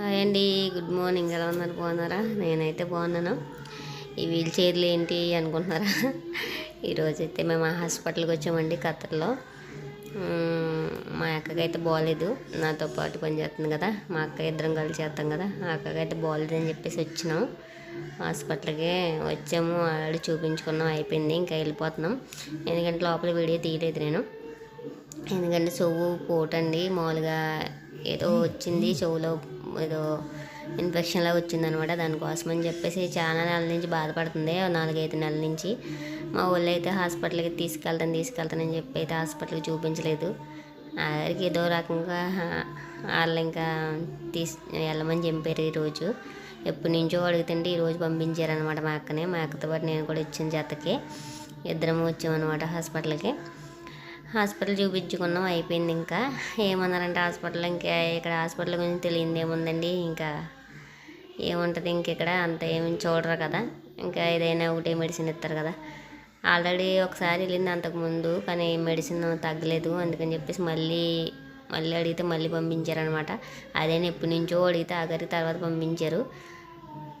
Hi అండి good morning. ఎలా ఉన్నారు? బాగున్నారా? నేనైతే బాగున్నాను. ఈ వీల్ చైర్లు ఏంటి అనుకుంటున్నారా? ఈరోజు అయితే మేము హాస్పిటల్కి వచ్చామండి ఖత్తర్లో. మా అక్కకైతే బాగాలేదు నాతో పాటు పని చేస్తుంది కదా. మా అక్క ఇద్దరం కలిసి చేస్తాం కదా. ఆ అక్కకైతే బాగాలేదు అని చెప్పేసి వచ్చినాం. హాస్పిటల్కి వచ్చాము. ఆల్రెడీ చూపించుకున్నాం. అయిపోయింది. ఇంకా వెళ్ళిపోతున్నాం. ఎందుకంటే లోపల వీడియో తీయలేదు నేను. ఎందుకంటే చెవు పోటండి. మామూలుగా ఏదో వచ్చింది చెవులో ఏదో ఇన్ఫెక్షన్ లాగా వచ్చిందనమాట దానికోసం అని చెప్పేసి చాలా నెలల నుంచి బాధపడుతుంది నాలుగైదు నెలల నుంచి. మా ఊళ్ళో అయితే హాస్పిటల్కి తీసుకెళ్తాను తీసుకెళ్తానని చెప్పి అయితే హాస్పిటల్కి చూపించలేదు. ఆఖరికి ఏదో రకంగా వాళ్ళు ఇంకా తీసి వెళ్ళమని చెప్పారు ఈరోజు. ఎప్పటి నుంచో అడుగుతుంటే ఈరోజు పంపించారనమాట మా అక్కనే. మా అక్కతో పాటు నేను కూడా ఇచ్చిన జతకి. ఇద్దరం వచ్చామన్నమాట హాస్పిటల్కి. హాస్పిటల్ చూపించుకున్నాం అయిపోయింది ఇంకా. ఏమన్నారంటే హాస్పిటల్ ఇంకా ఇక్కడ హాస్పిటల్ గురించి తెలియంది ఏముందండి ఇంకా ఏముంటుంది ఇంక ఇక్కడ అంత ఏమి చూడరు కదా. ఇంకా ఏదైనా ఒకటే మెడిసిన్ ఇస్తారు కదా. ఆల్రెడీ ఒకసారి వెళ్ళింది అంతకుముందు కానీ మెడిసిన్ తగ్గలేదు అందుకని చెప్పేసి మళ్ళీ మళ్ళీ అడిగితే మళ్ళీ పంపించారనమాట. అదే ఎప్పటి నుంచో అడిగితే ఆఖరి తర్వాత పంపించారు.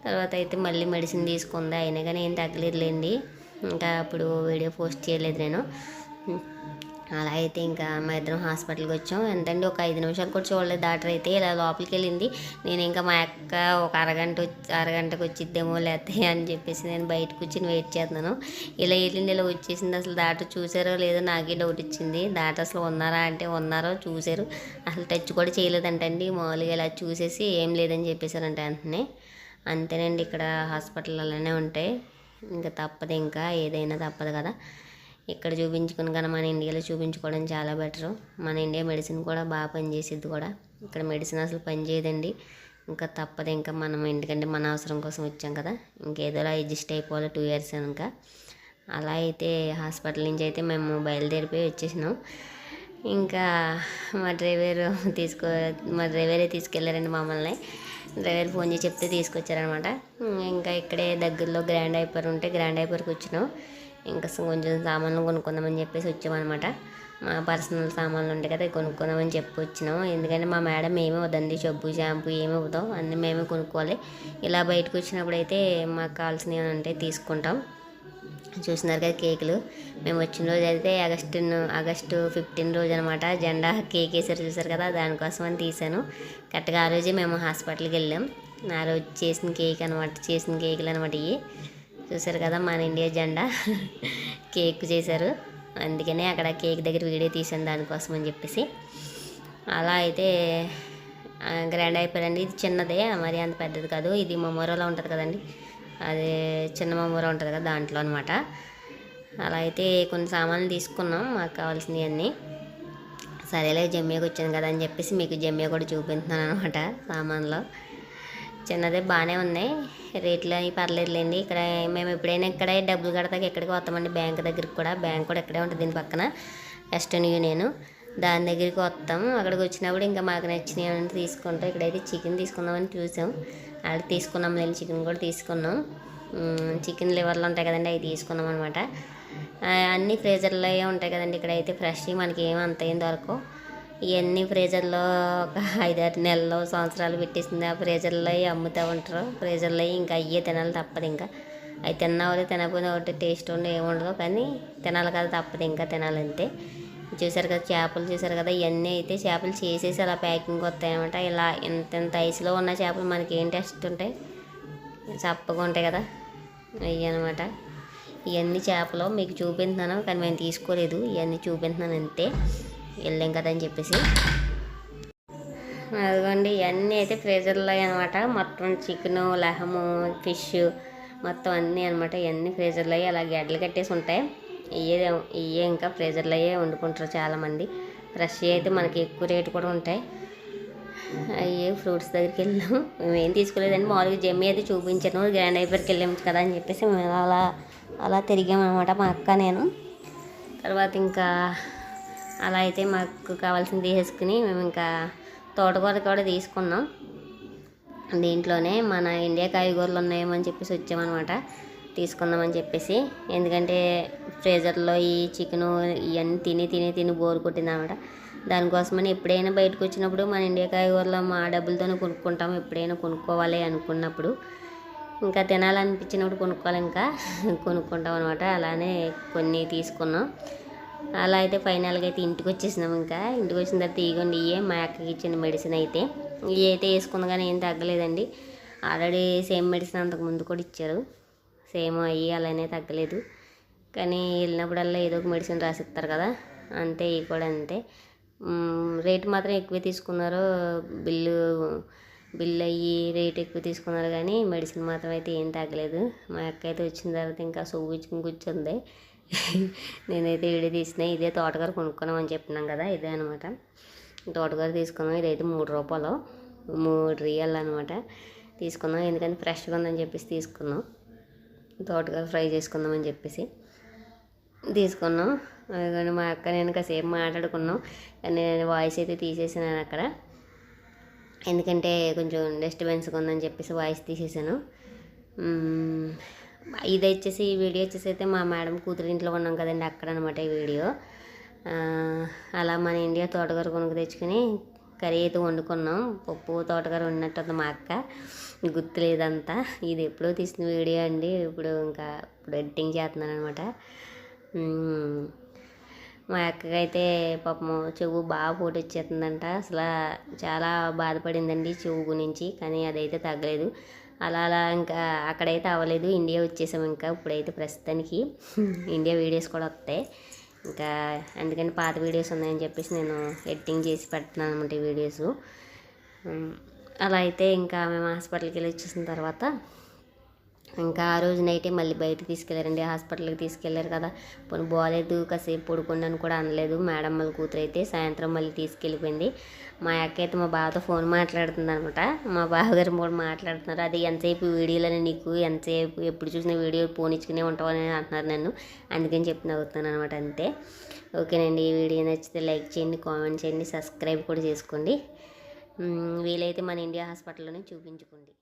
తర్వాత అయితే మళ్ళీ మెడిసిన్ తీసుకుంది అయినా కానీ ఏం తగ్గలేదులేండి. ఇంకా అప్పుడు వీడియో పోస్ట్ చేయలేదు నేను. అలా అయితే ఇంకా మా ఇద్దరం హాస్పిటల్కి వచ్చాం. ఎంతండి ఒక ఐదు నిమిషాలు కూడా చూడలేదు. డాక్టర్ అయితే ఇలా లోపలికి వెళ్ళింది. నేను ఇంకా మా అక్క ఒక అరగంట వచ్చి అరగంటకు వచ్చిద్దేమో లేతే అని చెప్పేసి నేను బయట కూర్చొని వెయిట్ చేస్తున్నాను. ఇలా వెళ్ళింది ఇలా వచ్చేసింది. అసలు డాక్టర్ చూసారో లేదో నాకే డౌట్ ఇచ్చింది డాక్టర్ అసలు ఉన్నారా అంటే ఉన్నారో చూసారు. అసలు టచ్ కూడా చేయలేదంటండి. మామూలుగా ఇలా చూసేసి ఏం లేదని చెప్పేసారంట వెంటనే. అంతేనండి ఇక్కడ హాస్పిటల్ అలానే ఉంటాయి. ఇంకా తప్పదు ఇంకా. ఏదైనా తప్పదు కదా. ఇక్కడ చూపించుకుని కానీ మన ఇండియాలో చూపించుకోవడం చాలా బెటరు. మన ఇండియా మెడిసిన్ కూడా బాగా పనిచేసేది కూడా. ఇక్కడ మెడిసిన్ అసలు పనిచేయదండి. ఇంకా తప్పదు ఇంకా మనం ఎందుకంటే మన అవసరం కోసం వచ్చాం కదా. ఇంకేదోలా అడ్జస్ట్ అయిపోవాలి టూ ఇయర్స్ ఇంకా అలా అయితే హాస్పిటల్ నుంచి అయితే మేము బయలుదేరిపోయి వచ్చేసినాం. ఇంకా మా డ్రైవర్ తీసుకో మా డ్రైవరే తీసుకెళ్ళారండి మమ్మల్ని. డ్రైవర్ ఫోన్ చేసి చెప్తే తీసుకొచ్చారనమాట ఇంకా ఇక్కడే దగ్గరలో గ్రాండ్ ఐపర్ ఉంటే గ్రాండ్ హైపర్కి వచ్చినాం. ఇంకా కొంచెం సామాన్లు కొనుక్కుందామని చెప్పేసి వచ్చామన్నమాట. మా పర్సనల్ సామాన్లు ఉంటాయి కదా కొనుక్కుందామని చెప్పి వచ్చినాం ఎందుకంటే మా మేడం ఏమి వద్దండి సబ్బు షాంపూ ఏమీ వద్దాం అన్నీ మేమే కొనుక్కోవాలి. ఇలా బయటకు వచ్చినప్పుడు అయితే మాకు కావాల్సినవి ఉంటే తీసుకుంటాం. చూసినారు కదా కేకులు. మేము వచ్చిన రోజు అయితే ఆగస్టు ఆగస్టు ఫిఫ్టీన్ రోజు అనమాట జెండా కేక్ వేసారు చూసారు కదా దానికోసం అని తీసాను కరెక్ట్గా ఆ రోజే మేము హాస్పిటల్కి వెళ్ళాం. ఆ రోజు చేసిన కేక్ అనమాట చేసిన కేకులు అనమాట ఇవి. చూసారు కదా మన ఇండియా జెండా. కేక్ చేశారు. అందుకనే అక్కడ కేక్ దగ్గర వీడియో తీసాను దానికోసం అని చెప్పేసి. అలా అయితే గ్రాండ్ అయిపోయారండి. ఇది చిన్నదే మరి అంత పెద్దది కాదు. ఇది మెమోరాలో ఉంటుంది కదండి. అది చిన్న మెమోరా ఉంటుంది కదా దాంట్లో అనమాట అలా అయితే కొన్ని సామాన్లు తీసుకున్నాం మాకు కావాల్సినవి అన్నీ. సరేలే జమ్మియాకి వచ్చాను కదా అని చెప్పేసి మీకు జమ్మియా కూడా చూపిస్తున్నాను అనమాట సామాన్లో. చిన్నదే బాగానే ఉన్నాయి రేట్లు అవి పర్లేదులేండి. ఇక్కడ మేము ఎప్పుడైనా ఇక్కడే డబ్బులు కడతాక ఎక్కడికి వస్తామండి? బ్యాంక్ దగ్గరికి కూడా. బ్యాంక్ కూడా ఇక్కడే ఉంటుంది దీని పక్కన. వెస్టర్న్ యూనియన్ దాని దగ్గరికి వస్తాం. అక్కడికి వచ్చినప్పుడు ఇంకా మాకు నచ్చినవి ఏమైనా తీసుకుంటాం ఇక్కడైతే చికెన్ తీసుకుందామని చూసాం. అక్కడ తీసుకున్నాం లేని చికెన్ కూడా తీసుకున్నాం. చికెన్ లివర్లు ఉంటాయి కదండి అవి తీసుకున్నాం అనమాట అన్నీ ఫ్రీజర్లో ఉంటాయి కదండి? ఇక్కడైతే ఫ్రెష్ మనకి ఏమంత అంత ఏం దొరకవు. ఇవన్నీ ఫ్రీజర్లో ఒక ఐదారు నెలలు సంవత్సరాలు పెట్టేసింది. ఆ ఫ్రీజర్లో అవి అమ్ముతూ ఉంటారు. ఫ్రీజర్లో ఇంకా అయ్యే తినాలి తప్పదు ఇంకా. అవి తిన్నా ఒకటి తినకపోయినా ఒకటి టేస్ట్ ఉండి ఏముండదు కానీ తినాలి కదా తప్పదు ఇంకా తినాలంతే చూసారు కదా చేపలు చూసారు కదా ఇవన్నీ అయితే చేపలు చేసేసి అలా ప్యాకింగ్ వస్తాయన్నమాట ఇలా ఇంత ఇంత ఐస్లో ఉన్న చేపలు మనకి ఏం టేస్ట్ ఉంటాయి? చప్పగా ఉంటాయి కదా. అవి అనమాట ఇవన్నీ చేపలు మీకు చూపించాను కానీ మేము తీసుకోలేదు. ఇవన్నీ చూపించాను అంతే. వెళ్ళాం కదా అని చెప్పేసి. అదిగోండి ఇవన్నీ అయితే ఫ్రీజర్లో అనమాట మొత్తం చికెను లహము ఫిష్ మొత్తం అన్నీ అనమాట ఇవన్నీ ఫ్రీజర్లో అలా గడ్డలు కట్టేసి ఉంటాయి. ఇవే ఇవే ఇంకా ఫ్రీజర్లో వండుకుంటారు చాలామంది. ఫ్రెష్ అయితే మనకి ఎక్కువ రేటు కూడా ఉంటాయి. అయ్యే ఫ్రూట్స్ దగ్గరికి వెళ్ళాం. మేమేం తీసుకోలేదండి. మామూలుగా జమ్మి అయితే చూపించాను. గ్రాండ్ ఐపర్కి వెళ్ళాము కదా అని చెప్పేసి మేము అలా అలా తిరిగామన్నమాట మా అక్క నేను. తర్వాత ఇంకా అలా అయితే మాకు కావాల్సింది తీసేసుకుని మేము ఇంకా తోటకూర కూడా తీసుకున్నాం. దీంట్లోనే మన ఇండియా కాయగూరలు ఉన్నాయేమో అని చెప్పేసి వచ్చామన్నమాట. తీసుకుందామని చెప్పేసి. ఎందుకంటే ఫ్రీజర్లో ఈ చికెను ఇవన్నీ తిని తిని తిని బోర్ కొట్టింది అనమాట దానికోసమని ఎప్పుడైనా బయటకు వచ్చినప్పుడు మన ఇండియా కాయగూరలో మా డబ్బులతోనే కొనుక్కుంటాం. ఎప్పుడైనా కొనుక్కోవాలి అనుకున్నప్పుడు. ఇంకా తినాలనిపించినప్పుడు కొనుక్కోవాలి ఇంకా. కొనుక్కుంటాం అనమాట అలానే కొన్ని తీసుకున్నాం. అలా అయితే ఫైనల్గా అయితే ఇంటికి వచ్చేసినాం ఇంకా. ఇంటికి వచ్చిన తర్వాత ఇగోండి ఇయే మా అక్కకి ఇచ్చిన మెడిసిన్ అయితే. ఇవి అయితే వేసుకుంది కానీ ఏం తగ్గలేదండి. ఆల్రెడీ సేమ్ మెడిసిన్ అంతకు ముందు కూడా ఇచ్చారు. సేమ్ అయ్యి అలానే తగ్గలేదు. కానీ వెళ్ళినప్పుడల్లా ఏదో ఒక మెడిసిన్ రాసిస్తారు కదా అంతే ఇవి కూడా అంతే. రేట్ రేటు మాత్రం ఎక్కువ తీసుకున్నారు. బిల్లు బిల్లు అయ్యి రేట్ ఎక్కువ తీసుకున్నారు కానీ మెడిసిన్ మాత్రం అయితే ఏం తగ్గలేదు. మా అక్క అయితే వచ్చిన తర్వాత ఇంకా సొవ్వుచ్చుకుని కూర్చుంది నేనైతే వీడియో తీసిన ఇదే తోటగారు కొనుక్కున్నాం అని చెప్పినాం కదా ఇదే అనమాట తోటగారు తీసుకున్నాం ఇదైతే మూడు రూపాయలు మూడు రియల్ అనమాట తీసుకున్నాం ఎందుకంటే ఫ్రెష్గా ఉందని చెప్పేసి తీసుకున్నాం. తోటగారు ఫ్రై చేసుకుందామని చెప్పేసి తీసుకున్నాం. కానీ మా అక్క నేను కాసేపు మాట్లాడుకున్నాం. కానీ నేను వాయిస్ అయితే తీసేసాను అక్కడ. ఎందుకంటే కొంచెం డిస్టర్బెన్స్గా ఉందని చెప్పేసి వాయిస్ తీసేసాను. ఇది వచ్చేసి ఈ వీడియో వచ్చేసి అయితే మా మేడం కూతురు ఇంట్లో ఉన్నాం కదండి అక్కడ అనమాట ఈ వీడియో. అలా మన ఇండియా తోటగారు కొనుక్కు తెచ్చుకొని కర్రీ అయితే వండుకున్నాం. పప్పు తోటగారు వండినట్టు మా అక్క. గుర్తులేదంతా. ఇది ఎప్పుడో తీసిన వీడియో అండి. ఇప్పుడు ఇంకా ఇప్పుడు ఎడిటింగ్ చేస్తున్నాను అనమాట మా అక్కకైతే పాపం చెవు బాగా పోటీ వచ్చేస్తుందంట అసలు చాలా బాధపడిందండి చెవు గురించి. కానీ అదైతే తగ్గలేదు. అలా అలా ఇంకా అక్కడైతే అవ్వలేదు. ఇండియా వచ్చేసాం ఇంకా ఇప్పుడైతే ప్రస్తుతానికి. ఇండియా వీడియోస్ కూడా వస్తాయి. ఇంకా అందుకని పాత వీడియోస్ ఉన్నాయని చెప్పేసి నేను ఎడిటింగ్ చేసి పెడుతున్నాను అనమాట ఈ వీడియోస్. అలా అయితే ఇంకా మేము హాస్పిటల్కి వెళ్ళి వచ్చేసిన తర్వాత ఇంకా ఆ రోజు నైటే మళ్ళీ బయటకు తీసుకెళ్ళారండి హాస్పిటల్కి తీసుకెళ్ళారు కదా. పోనీ బాగాలేదు కాసేపు పడుకున్నాను కూడా అనలేదు. మేడం వాళ్ళ కూతురు అయితే సాయంత్రం మళ్ళీ తీసుకెళ్ళిపోయింది. మా అక్క అయితే మా బావతో ఫోన్ మాట్లాడుతుంది అనమాట మా బావగారు కూడా మాట్లాడుతున్నారు. అది ఎంతసేపు వీడియోలని నీకు ఎంతసేపు ఎప్పుడు చూసిన వీడియో పోనిచ్చుకునే ఉంటావు అని అంటున్నారు నన్ను. అందుకని చెప్పి నవ్వుతున్నాను అనమాట అంతే. ఓకేనండి ఈ వీడియో నచ్చితే లైక్ చేయండి కామెంట్ చేయండి సబ్స్క్రైబ్ కూడా చేసుకోండి. వీలైతే మన ఇండియా హాస్పిటల్లోనే చూపించుకోండి.